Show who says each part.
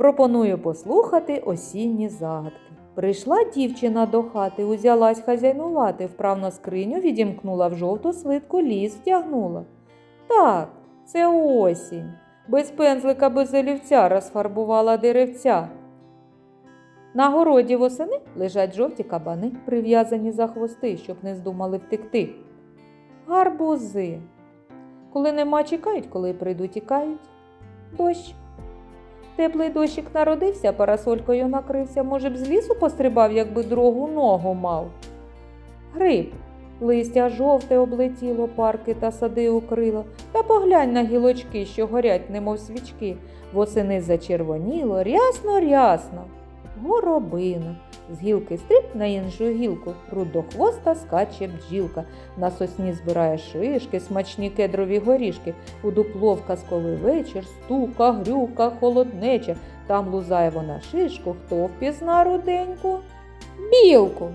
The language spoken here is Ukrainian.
Speaker 1: Пропоную послухати осінні загадки. Прийшла дівчина до хати, узялась хазяйнувати, вправно скриню відімкнула в жовту свитку, ліс втягнула. Так, це осінь. Без пензлика, без олівця розфарбувала деревця. На городі восени лежать жовті кабани, прив'язані за хвости, щоб не здумали втекти. Гарбузи. Коли нема, чекають, коли прийдуть, тікають. Дощ. Теплий дощик народився, парасолькою накрився, може б з лісу пострибав, якби другу ногу мав. Гриб. Листя жовте облетіло, парки та сади укрило, та поглянь на гілочки, що горять, немов свічки. Восени зачервоніло, рясно, рясно. Горобина. З гілки стріп на іншу гілку, рудохвоста скаче бджілка. На сосні збирає шишки, смачні кедрові горішки. У дупло казковий вечір стука, грюка, холоднеча. Там лузає вона шишку, хто впізна руденьку? Білку.